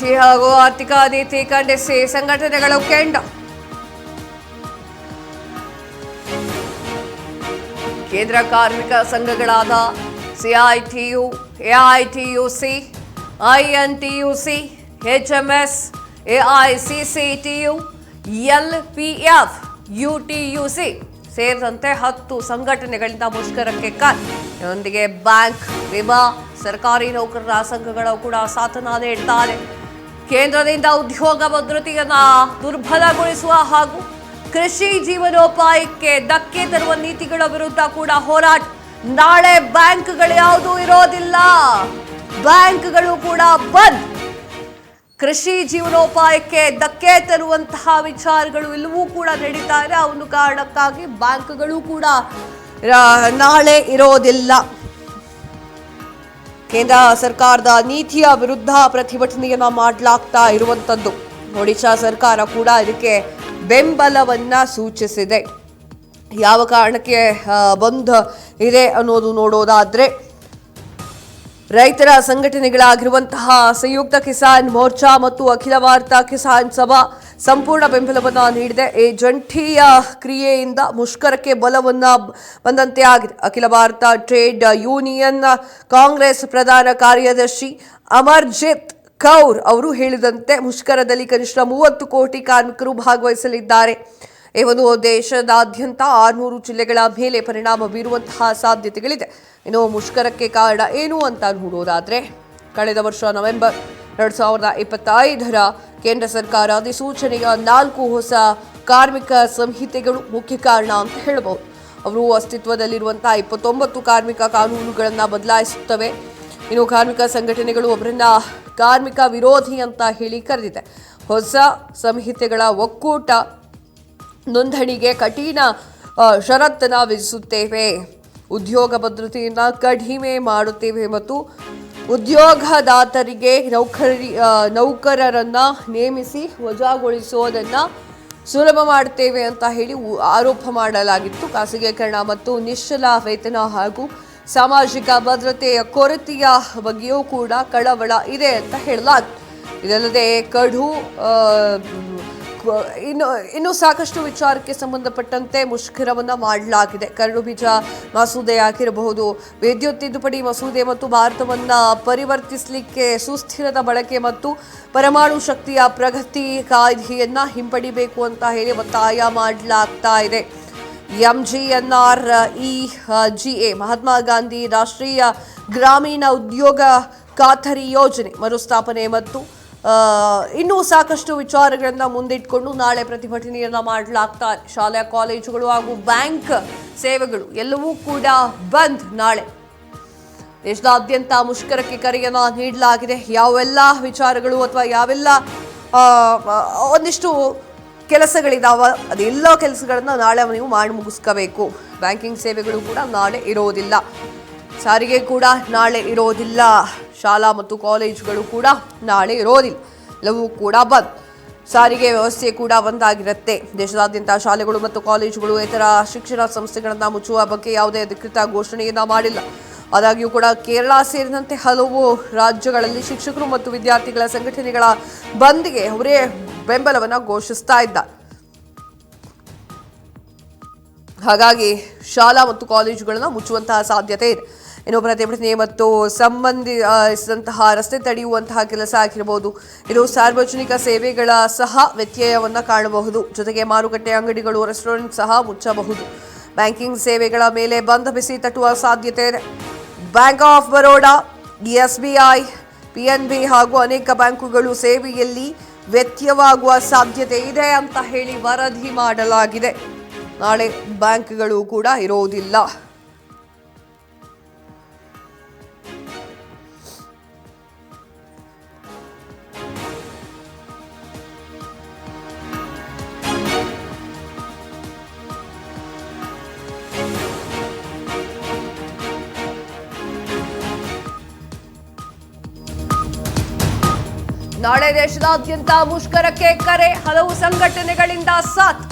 ಕೃಷಿ ಹಾಗೂ ಆರ್ಥಿಕ ನೀತಿ ಖಂಡಿಸಿ ಸಂಘಟನೆಗಳು ಕೆಂಡ. ಕೇಂದ್ರ ಕಾರ್ಮಿಕ ಸಂಘಗಳಾದ CITU AITUC INTUC HMS AICCTU LPF UTUC ಸೇರಿದಂತೆ ಹತ್ತು ಸಂಘಟನೆಗಳಿಂದ ಮುಷ್ಕರಕ್ಕೆ ಕರೆ ಇದರೊಂದಿಗೆ ಬ್ಯಾಂಕ್, ವಿಮಾ, ಸರ್ಕಾರಿ ನೌಕರರ ಸಂಘಗಳು ಕೂಡ ಸಾಧನ ನೀಡ್ತಾರೆ. ಕೇಂದ್ರದಿಂದ ಉದ್ಯೋಗ ಭದ್ರತೆಯನ್ನು ದುರ್ಬಲಗೊಳಿಸುವ ಹಾಗೂ ಕೃಷಿ ಜೀವನೋಪಾಯಕ್ಕೆ ಧಕ್ಕೆ ತರುವ ನೀತಿಗಳ ವಿರುದ್ಧ ಕೂಡ ಹೋರಾಟ. ನಾಳೆ ಬ್ಯಾಂಕ್ಗಳು ಯಾವುದೂ ಇರೋದಿಲ್ಲ. ಬ್ಯಾಂಕ್ಗಳು ಕೂಡ ಬಂದ್. ಕೃಷಿ ಜೀವನೋಪಾಯಕ್ಕೆ ಧಕ್ಕೆ ತರುವಂತಹ ವಿಚಾರಗಳು ಇಲ್ಲವೂ ಕೂಡ ನಡೀತಾ ಇದೆ. ಒಂದು ಕಾರಣಕ್ಕಾಗಿ ಬ್ಯಾಂಕ್ಗಳು ಕೂಡ ನಾಳೆ ಇರೋದಿಲ್ಲ. ಕೇಂದ್ರ ಸರ್ಕಾರದ ನೀತಿಯ ವಿರುದ್ಧ ಪ್ರತಿಭಟನೆಯನ್ನ ಮಾಡಲಾಗ್ತಾ ಇರುವಂತದ್ದು. ಒಡಿಶಾ ಸರ್ಕಾರ ಕೂಡ ಇದಕ್ಕೆ ಬೆಂಬಲವನ್ನ ಸೂಚಿಸಿದೆ. ಯಾವ ಕಾರಣಕ್ಕೆ ಬಂದ್ ಇದೆ ಅನ್ನೋದು ನೋಡೋದಾದ್ರೆ, ರೈತರ ಸಂಘಟನೆಗಳಾಗಿರುವಂತಹ ಸಂಯುಕ್ತ ಕಿಸಾನ್ ಮೋರ್ಚಾ ಮತ್ತು ಅಖಿಲ ಭಾರತ ಕಿಸಾನ್ ಸಭಾ ಸಂಪೂರ್ಣ ಬೆಂಬಲವನ್ನು ನೀಡಿದೆ. ಈ ಜಂಟಿಯ ಕ್ರಿಯೆಯಿಂದ ಮುಷ್ಕರಕ್ಕೆ ಬಲವನ್ನ ಬಂದಂತೆ ಆಗಿದೆ. ಅಖಿಲ ಭಾರತ ಟ್ರೇಡ್ ಯೂನಿಯನ್ ಕಾಂಗ್ರೆಸ್ ಪ್ರಧಾನ ಕಾರ್ಯದರ್ಶಿ ಅಮರ್ಜಿತ್ ಕೌರ್ ಅವರು ಹೇಳಿದಂತೆ ಮುಷ್ಕರದಲ್ಲಿ ಕನಿಷ್ಠ ಮೂವತ್ತು ಕೋಟಿ ಕಾರ್ಮಿಕರು ಭಾಗವಹಿಸಲಿದ್ದಾರೆ. ಈ ಒಂದು ದೇಶದಾದ್ಯಂತ ಆರುನೂರು ಜಿಲ್ಲೆಗಳ ಮೇಲೆ ಪರಿಣಾಮ ಬೀರುವಂತಹ ಸಾಧ್ಯತೆಗಳಿದೆ. ಇನ್ನು ಮುಷ್ಕರಕ್ಕೆ ಕಾರಣ ಏನು ಅಂತ ನೋಡೋದಾದರೆ, ಕಳೆದ ವರ್ಷ ನವೆಂಬರ್ ಎರಡ್ ಸಾವಿರದ ಇಪ್ಪತ್ತೈದರ ಕೇಂದ್ರ ಸರ್ಕಾರ ಅಧಿಸೂಚನೆಯ ನಾಲ್ಕು ಹೊಸ ಕಾರ್ಮಿಕ ಸಂಹಿತೆಗಳು ಮುಖ್ಯ ಕಾರಣ ಅಂತ ಹೇಳಬಹುದು ಅವರು ಅಸ್ತಿತ್ವದಲ್ಲಿರುವಂತಹ ಇಪ್ಪತ್ತೊಂಬತ್ತು ಕಾರ್ಮಿಕ ಕಾನೂನುಗಳನ್ನು ಬದಲಾಯಿಸುತ್ತವೆ. ಇನ್ನು ಕಾರ್ಮಿಕ ಸಂಘಟನೆಗಳು ಒಬ್ಬರನ್ನ ಕಾರ್ಮಿಕ ವಿರೋಧಿ ಅಂತ ಹೇಳಿ ಕರೆದಿದೆ. ಹೊಸ ಸಂಹಿತೆಗಳ ಒಕ್ಕೂಟ ನೋಂದಣಿಗೆ ಕಠಿಣ ಷರತ್ತನ್ನು ವಿಧಿಸುತ್ತೇವೆ. ಉದ್ಯೋಗ ಭದ್ರತೆಯನ್ನು ಕಡಿಮೆ ಮಾಡುತ್ತೇವೆ ಮತ್ತು ಉದ್ಯೋಗದಾತರಿಗೆ ನೌಕರಿ ನೌಕರರನ್ನು ನೇಮಿಸಿ ವಜಾಗೊಳಿಸುವುದನ್ನು ಸುಲಭ ಮಾಡುತ್ತೇವೆ ಅಂತ ಹೇಳಿ ಆರೋಪ ಮಾಡಲಾಗಿತ್ತು. ಖಾಸಗೀಕರಣ ಮತ್ತು ನಿಶ್ಚಲ ವೇತನ ಹಾಗೂ ಸಾಮಾಜಿಕ ಭದ್ರತೆಯ ಕೊರತೆಯ ಬಗ್ಗೆಯೂ ಕೂಡ ಕಳವಳ ಇದೆ ಅಂತ ಹೇಳಲಾಗಿತ್ತು ಇದಲ್ಲದೆ ಕಡು ಇನ್ನು ಇನ್ನು ಸಾಕಷ್ಟು ವಿಚಾರಕ್ಕೆ ಸಂಬಂಧಪಟ್ಟಂತೆ ಮುಷ್ಕರವನ್ನು ಮಾಡಲಾಗಿದೆ. ಕರಡು ಬೀಜ ಮಸೂದೆ ಆಗಿರಬಹುದು ವಿದ್ಯುತ್ ತಿದ್ದುಪಡಿ ಮಸೂದೆ ಮತ್ತು ಭಾರತವನ್ನು ಪರಿವರ್ತಿಸಲಿಕ್ಕೆ ಸುಸ್ಥಿರದ ಬಳಕೆ ಮತ್ತು ಪರಮಾಣು ಶಕ್ತಿಯ ಪ್ರಗತಿ ಕಾಯ್ದೆಯನ್ನು ಹಿಂಪಡಿಬೇಕು ಅಂತ ಹೇಳಿ ಒತ್ತಾಯ ಮಾಡಲಾಗ್ತಾ ಇದೆ. M G N R E G A Mahatma Gandhi ರಾಷ್ಟ್ರೀಯ ಗ್ರಾಮೀಣ ಉದ್ಯೋಗ ಖಾತರಿ ಯೋಜನೆ ಮರುಸ್ಥಾಪನೆ ಮತ್ತು ಇನ್ನೂ ಸಾಕಷ್ಟು ವಿಚಾರಗಳನ್ನು ಮುಂದಿಟ್ಕೊಂಡು ನಾಳೆ ಪ್ರತಿಭಟನೆಯನ್ನ ಮಾಡಲಾಗ್ತಾ ಶಾಲೆ, ಕಾಲೇಜುಗಳು ಹಾಗೂ ಬ್ಯಾಂಕ್ ಸೇವೆಗಳು ಎಲ್ಲವೂ ಕೂಡ ಬಂದ್ ನಾಳೆ. ದೇಶದಾದ್ಯಂತ ಮುಷ್ಕರಕ್ಕೆ ಕರೆಯನ್ನು ನೀಡಲಾಗಿದೆ. ಯಾವೆಲ್ಲ ವಿಚಾರಗಳು ಅಥವಾ ಯಾವೆಲ್ಲ ಒಂದಿಷ್ಟು ಕೆಲಸಗಳಿದಾವ, ಅದೆಲ್ಲ ಕೆಲಸಗಳನ್ನ ನಾಳೆ ನೀವು ಮಾಡಿ ಮುಗಿಸ್ಕೋಬೇಕು. ಬ್ಯಾಂಕಿಂಗ್ ಸೇವೆಗಳು ಕೂಡ ನಾಳೆ ಇರೋದಿಲ್ಲ. ಸಾರಿಗೆ ಕೂಡ ನಾಳೆ ಇರೋದಿಲ್ಲ. ಶಾಲಾ ಮತ್ತು ಕಾಲೇಜುಗಳು ಕೂಡ ನಾಳೆ ಇರೋದಿಲ್ಲ. ಎಲ್ಲವೂ ಕೂಡ ಬಂದ್. ಸಾರಿಗೆ ವ್ಯವಸ್ಥೆ ಕೂಡ ಒಂದಾಗಿರುತ್ತೆ. ದೇಶದಾದ್ಯಂತ ಶಾಲೆಗಳು ಮತ್ತು ಕಾಲೇಜುಗಳು ಇತರ ಶಿಕ್ಷಣ ಸಂಸ್ಥೆಗಳನ್ನು ಮುಚ್ಚುವ ಬಗ್ಗೆ ಯಾವುದೇ ಅಧಿಕೃತ ಘೋಷಣೆಯನ್ನು ಮಾಡಿಲ್ಲ. ಆದಾಗ್ಯೂ ಕೂಡ ಕೇರಳ ಸೇರಿದಂತೆ ಹಲವು ರಾಜ್ಯಗಳಲ್ಲಿ ಶಿಕ್ಷಕರು ಮತ್ತು ವಿದ್ಯಾರ್ಥಿಗಳ ಸಂಘಟನೆಗಳ ಬಂದ್ಗೆ ಅವರೇ ಬೆಂಬಲವನ್ನು ಘೋಷಿಸ್ತಾ ಇದ್ದಾರೆ. ಹಾಗಾಗಿ ಶಾಲಾ ಮತ್ತು ಕಾಲೇಜುಗಳನ್ನು ಮುಚ್ಚುವಂತಹ ಸಾಧ್ಯತೆ ಇದೆ. ಇನ್ನು ಪ್ರತಿಭಟನೆ ಮತ್ತು ಸಂಬಂಧಿಸಿದಂತಹ ರಸ್ತೆ ತಡೆಯುವಂತಹ ಕೆಲಸ ಆಗಿರಬಹುದು ಇದು ಸಾರ್ವಜನಿಕ ಸೇವೆಗಳ ಸಹ ವ್ಯತ್ಯಯವನ್ನು ಕಾಣಬಹುದು. ಜೊತೆಗೆ ಮಾರುಕಟ್ಟೆ ಅಂಗಡಿಗಳು, ರೆಸ್ಟೋರೆಂಟ್ ಸಹ ಮುಚ್ಚಬಹುದು. ಬ್ಯಾಂಕಿಂಗ್ ಸೇವೆಗಳ ಮೇಲೆ ಬಂದ ಬಿಸಿ ತಟ್ಟುವ ಸಾಧ್ಯತೆ ಇದೆ. Bank of Baroda S B ಹಾಗೂ ಅನೇಕ ಬ್ಯಾಂಕುಗಳು ಸೇವೆಯಲ್ಲಿ ವ್ಯತ್ಯವಾಗುವ ಸಾಧ್ಯತೆ ಇದೆ ಅಂತ ಹೇಳಿ ವರದಿ ಮಾಡಲಾಗಿದೆ. ನಾಳೆ ಬ್ಯಾಂಕ್ಗಳು ಕೂಡ ಇರೋದಿಲ್ಲ. ನಾಳೆ ದೇಶದಾದ್ಯಂತ ಮುಷ್ಕರಕ್ಕೆ ಕರೆ ಹಲವು ಸಂಘಟನೆಗಳಿಂದ ಸಾಥ್.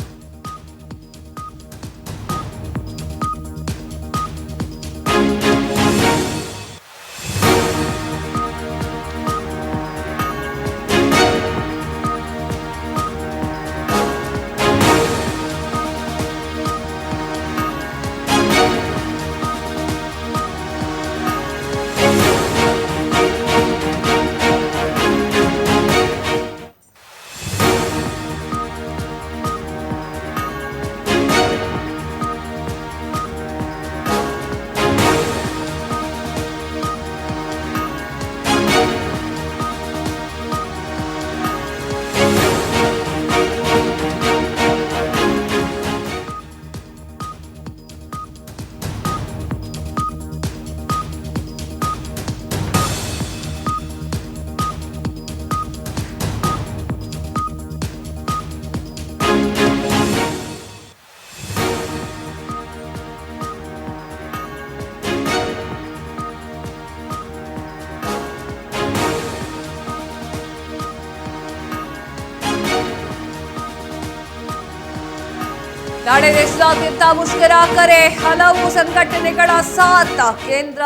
ನಾಳೆ ದೇಶದಾದ್ಯಂತ ಮುಷ್ಕರ ಕರೆ. ಹಲವು ಸಂಘಟನೆಗಳ ಸಾಥ ಕೇಂದ್ರ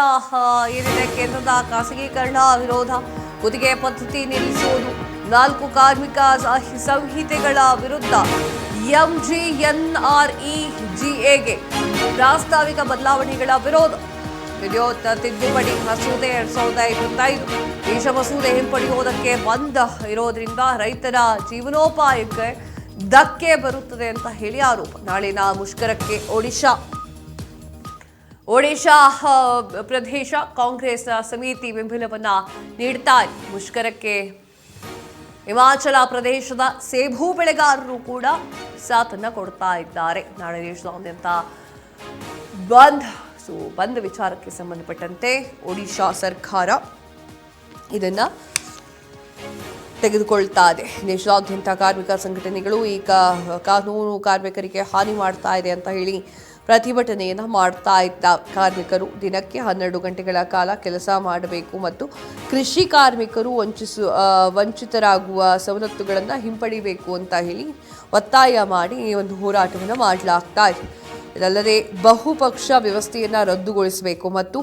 ಏನಿದೆ? ಕೇಂದ್ರದ ಖಾಸಗೀಕರಣ, ವಿರೋಧ ಗುತ್ತಿಗೆ ಪದ್ಧತಿ ನಿಲ್ಲಿಸುವುದು. ನಾಲ್ಕು ಕಾರ್ಮಿಕ ಸಹಿ- ಸಂಹಿತೆಗಳ ವಿರುದ್ಧ ಎಂಜಿಎನ್ಆರ್ಇ, ಜಿಎಗೆ ಪ್ರಾಸ್ತಾವಿಕ ಬದಲಾವಣೆಗಳ ವಿರೋಧ. ವಿದ್ಯುತ್ ತಿದ್ದುಪಡಿ ಮಸೂದೆ ಎರಡ್ ಸಾವಿರದ ಇಪ್ಪತ್ತೈದು ದೇಶ ಮಸೂದೆ ಹಿಂಪಡೆಯುವುದಕ್ಕೆ ಬಂದ್ ಇರೋದ್ರಿಂದ ರೈತರ ಜೀವನೋಪಾಯಕ್ಕೆ ಧಕ್ಕೆ ಬರುತ್ತದೆ ಅಂತ ಹೇಳಿ ಆರೋಪ. ನಾಳಿನ ಮುಷ್ಕರಕ್ಕೆ ಒಡಿಶಾ. ಒಡಿಶಾ ಪ್ರದೇಶ ಕಾಂಗ್ರೆಸ್ ಸಮಿತಿ ಬೆಂಬಲವನ್ನ ನೀಡ್ತಾ ಇದೆ ಮುಷ್ಕರಕ್ಕೆ ಹಿಮಾಚಲ ಪ್ರದೇಶದ ಸೇಬು ಬೆಳೆಗಾರರು ಕೂಡ ಸಾಥನ್ನ ಕೊಡ್ತಾ ಇದ್ದಾರೆ. ನಾಳೆ ದೇಶದಾದ್ಯಂತ ಬಂದ್, ಸೊ ಬಂದ್ ವಿಚಾರಕ್ಕೆ ಸಂಬಂಧಪಟ್ಟಂತೆ ಒಡಿಶಾ ಸರ್ಕಾರ ಇದನ್ನ ತೆಗೆದುಕೊಳ್ತಾ ಇದೆ ದೇಶಾದ್ಯಂತ ಕಾರ್ಮಿಕ ಸಂಘಟನೆಗಳು ಈ ಕಾನೂನು ಕಾರ್ಮಿಕರಿಗೆ ಹಾನಿ ಮಾಡ್ತಾ ಇದೆ ಅಂತ ಹೇಳಿ ಪ್ರತಿಭಟನೆಯನ್ನು ಮಾಡ್ತಾ ಇದ್ದ ಕಾರ್ಮಿಕರು ದಿನಕ್ಕೆ ಹನ್ನೆರಡು ಗಂಟೆಗಳ ಕಾಲ ಕೆಲಸ ಮಾಡಬೇಕು ಮತ್ತು ಕೃಷಿ ಕಾರ್ಮಿಕರು ವಂಚಿಸು ವಂಚಿತರಾಗುವ ಸವಲತ್ತುಗಳನ್ನು ಹಿಂಪಡಿಬೇಕು ಅಂತ ಹೇಳಿ ಒತ್ತಾಯ ಮಾಡಿ ಈ ಒಂದು ಹೋರಾಟವನ್ನು ಮಾಡಲಾಗ್ತಾ ಇದೆ. ಇದಲ್ಲದೆ ಬಹುಪಕ್ಷ ವ್ಯವಸ್ಥೆಯನ್ನು ರದ್ದುಗೊಳಿಸಬೇಕು ಮತ್ತು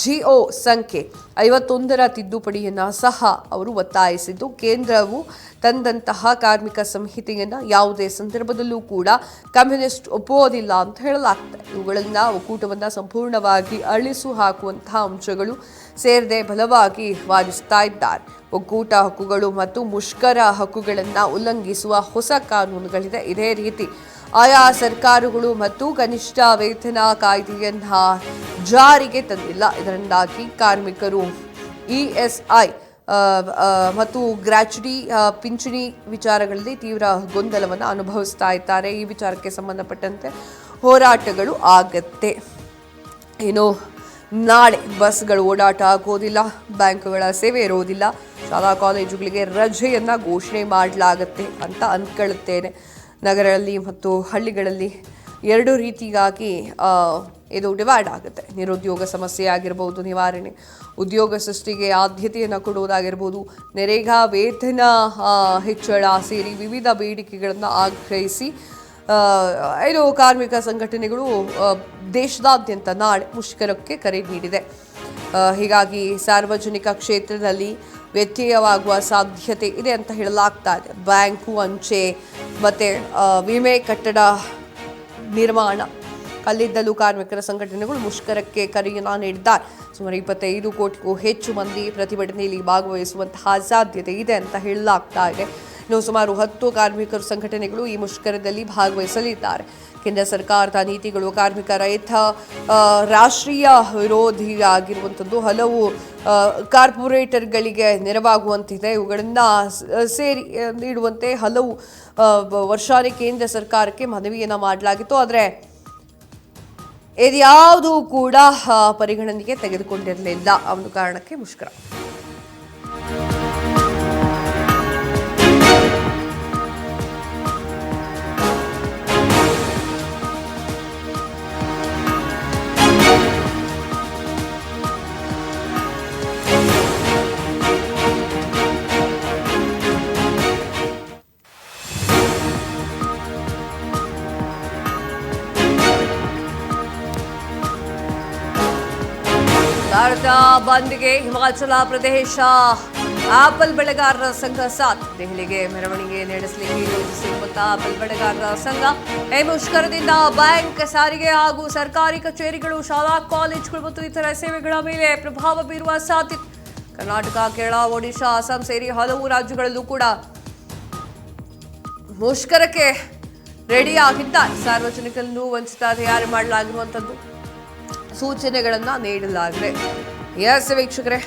ಜಿಒ ಸಂಖ್ಯೆ ಐವತ್ತೊಂದರ ತಿದ್ದುಪಡಿಯನ್ನು ಸಹ ಅವರು ಒತ್ತಾಯಿಸಿದ್ದು. ಕೇಂದ್ರವು ತಂದಂತಹ ಕಾರ್ಮಿಕ ಸಂಹಿತೆಯನ್ನು ಯಾವುದೇ ಸಂದರ್ಭದಲ್ಲೂ ಕೂಡ ಕಮ್ಯುನಿಸ್ಟ್ ಒಪ್ಪುವುದಿಲ್ಲ ಅಂತ ಹೇಳಲಾಗ್ತದೆ. ಇವುಗಳನ್ನು ಒಕ್ಕೂಟವನ್ನು ಸಂಪೂರ್ಣವಾಗಿ ಅಳಿಸು ಹಾಕುವಂತಹ ಅಂಶಗಳು ಸೇರದೆ ಬಲವಾಗಿ ವಾದಿಸ್ತಾ ಇದ್ದಾರೆ. ಒಕ್ಕೂಟ ಹಕ್ಕುಗಳು ಮತ್ತು ಮುಷ್ಕರ ಹಕ್ಕುಗಳನ್ನು ಉಲ್ಲಂಘಿಸುವ ಹೊಸ ಕಾನೂನುಗಳಿದೆ. ಇದೇ ರೀತಿ ಆಯಾ ಸರ್ಕಾರಗಳು ಮತ್ತು ಕನಿಷ್ಠ ವೇತನ ಕಾಯ್ದೆಯನ್ನ ಜಾರಿಗೆ ತಂದಿಲ್ಲ. ಇದರಿಂದಾಗಿ ಕಾರ್ಮಿಕರು ಇಎಸ್ಐ ಮತ್ತು ಗ್ರ್ಯಾಚುಟಿ ಪಿಂಚಣಿ ವಿಚಾರಗಳಲ್ಲಿ ತೀವ್ರ ಗೊಂದಲವನ್ನು ಅನುಭವಿಸ್ತಾ ಇದ್ದಾರೆ. ಈ ವಿಚಾರಕ್ಕೆ ಸಂಬಂಧಪಟ್ಟಂತೆ ಹೋರಾಟಗಳು ಆಗತ್ತೆ. ಏನು, ನಾಳೆ ಬಸ್ಗಳು ಓಡಾಟ ಆಗೋದಿಲ್ಲ, ಬ್ಯಾಂಕ್ಗಳ ಸೇವೆ ಇರೋದಿಲ್ಲ. ಶಾಲಾ ಕಾಲೇಜುಗಳಿಗೆ ರಜೆಯನ್ನು ಘೋಷಣೆ ಮಾಡಲಾಗತ್ತೆ ಅಂತ ಅಂದ್ಕೊಳ್ಳುತ್ತೇನೆ ನಗರಗಳಲ್ಲಿ ಮತ್ತು ಹಳ್ಳಿಗಳಲ್ಲಿ ಎರಡು ರೀತಿಗಾಗಿ ಇದು ಡಿವೈಡ್ ಆಗುತ್ತೆ. ನಿರುದ್ಯೋಗ ಸಮಸ್ಯೆ ಆಗಿರ್ಬೋದು, ನಿವಾರಣೆ, ಉದ್ಯೋಗ ಸೃಷ್ಟಿಗೆ ಆದ್ಯತೆಯನ್ನು ಕೊಡುವುದಾಗಿರ್ಬೋದು, ನೆರೆಗಾ, ವೇತನ ಹೆಚ್ಚಳ ಸೇರಿ ವಿವಿಧ ಬೇಡಿಕೆಗಳನ್ನು ಆಗ್ರಹಿಸಿ ಇದು ಕಾರ್ಮಿಕ ಸಂಘಟನೆಗಳು ದೇಶದಾದ್ಯಂತ ನಾಳೆ ಮುಷ್ಕರಕ್ಕೆ ಕರೆ ನೀಡಿದೆ. ಹೀಗಾಗಿ ಸಾರ್ವಜನಿಕ ಕ್ಷೇತ್ರದಲ್ಲಿ ವ್ಯತ್ಯಯವಾಗುವ ಸಾಧ್ಯತೆ ಇದೆ ಅಂತ ಹೇಳಲಾಗ್ತಾ ಇದೆ. ಬ್ಯಾಂಕು, ಅಂಚೆ ಮತ್ತು ವಿಮೆ ಕಟ್ಟಡ ನಿರ್ಮಾಣ. ಕಲ್ಲಿದ್ದಲು ಕಾರ್ಮಿಕರ ಸಂಘಟನೆಗಳು ಮುಷ್ಕರಕ್ಕೆ ಕರೆಯನ್ನು ನೀಡಿದ್ದಾರೆ. ಸುಮಾರು ಇಪ್ಪತ್ತೈದು ಕೋಟಿಗೂ ಹೆಚ್ಚು ಮಂದಿ ಪ್ರತಿಭಟನೆಯಲ್ಲಿ ಭಾಗವಹಿಸುವಂತಹ ಸಾಧ್ಯತೆ ಇದೆ ಅಂತ ಹೇಳಲಾಗ್ತಾ ಇದೆ. ಇನ್ನು ಸುಮಾರು ಹತ್ತು ಕಾರ್ಮಿಕರು ಸಂಘಟನೆಗಳು ಈ ಮುಷ್ಕರದಲ್ಲಿ ಭಾಗವಹಿಸಲಿದ್ದಾರೆ. ಕೇಂದ್ರ ಸರ್ಕಾರದ ನೀತಿಗಳು ಕಾರ್ಮಿಕ ರೈತ ರಾಷ್ಟ್ರೀಯ ವಿರೋಧಿಯಾಗಿರುವಂಥದ್ದು ಹಲವು ಕಾರ್ಪೊರೇಟರ್ಗಳಿಗೆ ನೆರವಾಗುವಂತಿದೆ. ಇವುಗಳನ್ನು ಸೇರಿ ನೀಡುವಂತೆ ಹಲವು ವರ್ಷಾನೆ ಕೇಂದ್ರ ಸರ್ಕಾರಕ್ಕೆ ಮನವಿಯನ್ನು ಮಾಡಲಾಗಿತ್ತು. ಆದರೆ, ಇದ್ಯಾವುದೂ ಕೂಡ ಪರಿಗಣನೆಗೆ ತೆಗೆದುಕೊಂಡಿರಲಿಲ್ಲ. ಒಂದು ಕಾರಣಕ್ಕೆ ಮುಷ್ಕರ. ಬಂದ್ಗೆ ಹಿಮಾಚಲ ಪ್ರದೇಶ. ಆಪಲ್ ಬೆಳೆಗಾರರ ಸಂಘ ಸಾಥ್. ದೆಹಲಿಗೆ ಮೆರವಣಿಗೆ ನಡೆಸಲಿಕ್ಕೆ ಯೋಜಿಸಿರುವಂತಹ ಆಪಲ್ ಬೆಳೆಗಾರರ ಸಂಘ. ಈ ಮುಷ್ಕರದಿಂದ ಬ್ಯಾಂಕ್ ಸಾರಿಗೆ ಹಾಗೂ ಸರ್ಕಾರಿ ಕಚೇರಿಗಳು, ಶಾಲಾ, ಕಾಲೇಜುಗಳು ಮತ್ತು ಇತರ ಸೇವೆಗಳ ಮೇಲೆ ಪ್ರಭಾವ ಬೀರುವ ಸಾಧ್ಯತೆ ಕರ್ನಾಟಕ, ಕೇರಳ, ಒಡಿಶಾ, ಅಸ್ಸಾಂ ಸೇರಿ ಹಲವು ರಾಜ್ಯಗಳಲ್ಲೂ ಕೂಡ ಮುಷ್ಕರಕ್ಕೆ ರೆಡಿ ಆಗಿದ್ದಾರೆ ಸಾರ್ವಜನಿಕರನ್ನು ವಂಚಿತ ತಯಾರಿ ಮಾಡಲಾಗಿರುವಂಥದ್ದು. ಸೂಚನೆಗಳನ್ನು ನೀಡಲಾಗಿದೆ. ಎಸ್ ವೀಕ್ಷಕರೇ,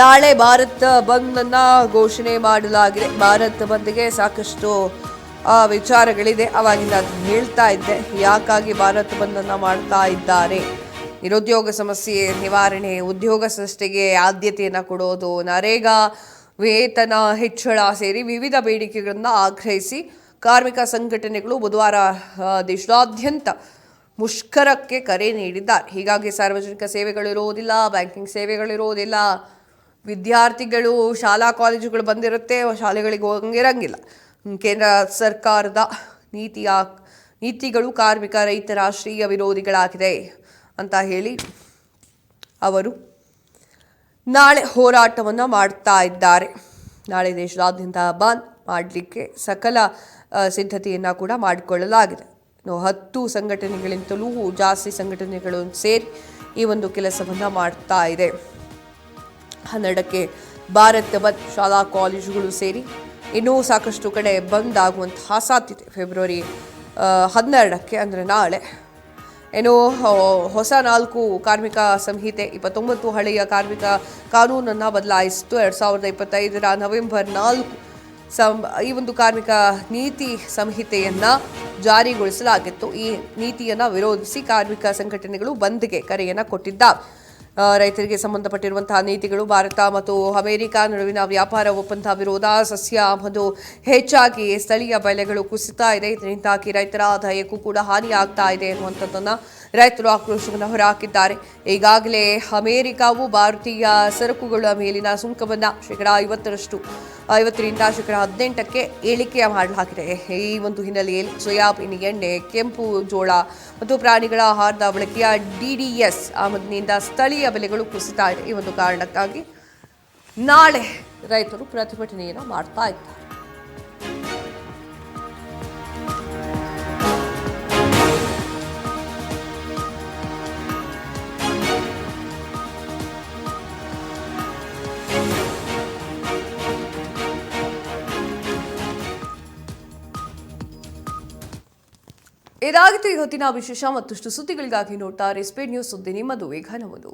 ನಾಳೆ ಭಾರತ ಬಂದ್ ಅನ್ನ ಘೋಷಣೆ ಮಾಡಲಾಗಿದೆ. ಭಾರತ್ ಬಂದ್ಗೆ ಸಾಕಷ್ಟು ವಿಚಾರಗಳಿದೆ. ಅವಾಗಿಂದ ಅದನ್ನ ಹೇಳ್ತಾ ಇದ್ದೆ. ಯಾಕಾಗಿ ಭಾರತ್ ಬಂದ್ ಅನ್ನ ಮಾಡ್ತಾ ಇದ್ದಾರೆ? ನಿರುದ್ಯೋಗ ಸಮಸ್ಯೆ, ನಿವಾರಣೆ, ಉದ್ಯೋಗ ಸೃಷ್ಟಿಗೆ ಆದ್ಯತೆಯನ್ನು ಕೊಡೋದು, ನರೇಗಾ ವೇತನ ಹೆಚ್ಚಳ ಸೇರಿ ವಿವಿಧ ಬೇಡಿಕೆಗಳನ್ನು ಆಗ್ರಹಿಸಿ ಕಾರ್ಮಿಕ ಸಂಘಟನೆಗಳು ಬುಧವಾರ ದೇಶಾದ್ಯಂತ ಮುಷ್ಕರಕ್ಕೆ ಕರೆ ನೀಡಿದ್ದಾರೆ. ಹೀಗಾಗಿ ಸಾರ್ವಜನಿಕ ಸೇವೆಗಳಿರೋದಿಲ್ಲ ಬ್ಯಾಂಕಿಂಗ್ ಸೇವೆಗಳಿರೋದಿಲ್ಲ ವಿದ್ಯಾರ್ಥಿಗಳು ಶಾಲಾ ಕಾಲೇಜುಗಳು ಬಂದಿರುತ್ತೆ, ಶಾಲೆಗಳಿಗೆ ಹೋಗಂಗಿರಂಗಿಲ್ಲ ಕೇಂದ್ರ ಸರ್ಕಾರದ ನೀತಿಯ ನೀತಿಗಳು ಕಾರ್ಮಿಕ ರೈತ ರಾಷ್ಟ್ರೀಯ ವಿರೋಧಿಗಳಾಗಿದೆ ಅಂತ ಹೇಳಿ ಅವರು ನಾಳೆ ಹೋರಾಟವನ್ನು ಮಾಡ್ತಾ ಇದ್ದಾರೆ. ನಾಳೆ ದೇಶದಾದ್ಯಂತ ಬಂದ್ ಮಾಡಲಿಕ್ಕೆ ಸಕಲ ಸಿದ್ಧತೆಯನ್ನು ಕೂಡ ಮಾಡಿಕೊಳ್ಳಲಾಗಿದೆ. ಹತ್ತು ಸಂಘಟನೆಗಳಿಂತಲೂ ಜಾಸ್ತಿ ಸಂಘಟನೆಗಳು ಸೇರಿ ಈ ಒಂದು ಕೆಲಸವನ್ನು ಮಾಡ್ತಾ ಇದೆ. ಹನ್ನೆರಡಕ್ಕೆ ಭಾರತ್ ಬಂದ್ ಶಾಲಾ ಕಾಲೇಜುಗಳು ಸೇರಿ ಇನ್ನೂ ಸಾಕಷ್ಟು ಕಡೆ ಬಂದ್ ಆಗುವಂತಹ ಸಾಧ್ಯತೆ. ಫೆಬ್ರವರಿ ಹನ್ನೆರಡಕ್ಕೆ ಅಂದರೆ ನಾಳೆ. ಏನು ಹೊಸ ನಾಲ್ಕು ಕಾರ್ಮಿಕ ಸಂಹಿತೆ, ಇಪ್ಪತ್ತೊಂಬತ್ತು ಹಳೆಯ ಕಾರ್ಮಿಕ ಕಾನೂನನ್ನು ಬದಲಾಯಿಸಿತು. ಎರಡು ಸಾವಿರದ ಇಪ್ಪತ್ತೈದರ ನವೆಂಬರ್ ನಾಲ್ಕು, ಸಂ, ಈ ಒಂದು ಕಾರ್ಮಿಕ ನೀತಿ ಸಂಹಿತೆಯನ್ನು ಜಾರಿಗೊಳಿಸಲಾಗಿತ್ತು. ಈ ನೀತಿಯನ್ನು ವಿರೋಧಿಸಿ ಕಾರ್ಮಿಕ ಸಂಘಟನೆಗಳು ಬಂದ್ಗೆ ಕರೆಯನ್ನು ಕೊಟ್ಟಿದ್ದ. ರೈತರಿಗೆ ಸಂಬಂಧಪಟ್ಟಿರುವಂತಹ ನೀತಿಗಳು ಭಾರತ ಮತ್ತು ಅಮೆರಿಕ ನಡುವಿನ ವ್ಯಾಪಾರ ಒಪ್ಪಂದ ವಿರೋಧ, ಸಸ್ಯ ಮತ್ತು ಹೆಚ್ಚಾಗಿ ಸ್ಥಳೀಯ ಬೆಲೆಗಳು ಕುಸಿತಾ ಇದೆ. ಇದರಿಂದಾಗಿ ರೈತರ ಆದಾಯಕ್ಕೂ ಕೂಡ ಹಾನಿಯಾಗ್ತಾ ಇದೆ ಅನ್ನುವಂಥದ್ದನ್ನು ರೈತರು ಆಕ್ರೋಶವನ್ನು ಹೊರಹಾಕಿದ್ದಾರೆ. ಈಗಾಗಲೇ ಅಮೆರಿಕಾವು ಭಾರತೀಯ ಸರಕುಗಳ ಮೇಲಿನ ಸುಂಕವನ್ನು ಶೇಕಡಾ ಐವತ್ತರಷ್ಟು, ಐವತ್ತರಿಂದ ಶೇಕಡಾ ಹದಿನೆಂಟಕ್ಕೆ ಇಳಿಕೆ ಮಾಡಲಾಗಿದೆ. ಈ ಒಂದು ಹಿನ್ನೆಲೆಯಲ್ಲಿ ಸೋಯಾಬೀನ್, ಎಣ್ಣೆ, ಕೆಂಪು ಜೋಳ ಮತ್ತು ಪ್ರಾಣಿಗಳ ಆಹಾರದ ಬಳಕೆಯ ಡಿಡಿಎಸ್ ಆಮದಿನಿಂದ ಸ್ಥಳೀಯ ಬೆಲೆಗಳು ಕುಸಿತಾ ಇದೆ. ಈ ಒಂದು ಕಾರಣಕ್ಕಾಗಿ ನಾಳೆ ರೈತರು ಪ್ರತಿಭಟನೆಯನ್ನು ಮಾಡ್ತಾ ಇದ್ದಾರೆ. ಇದಾಗಿತ್ತು ಇವತ್ತಿನ ವಿಶೇಷ. ಮತ್ತಷ್ಟು ಸುದ್ದಿಗಳಿಗಾಗಿ ನೋಡ್ತಾರೆ ಸ್ಪೀಡ್ ನ್ಯೂಸ್ ಸುದ್ದಿ ನಿಮ್ಮದು. ಈಗ ನಮ್ಮದು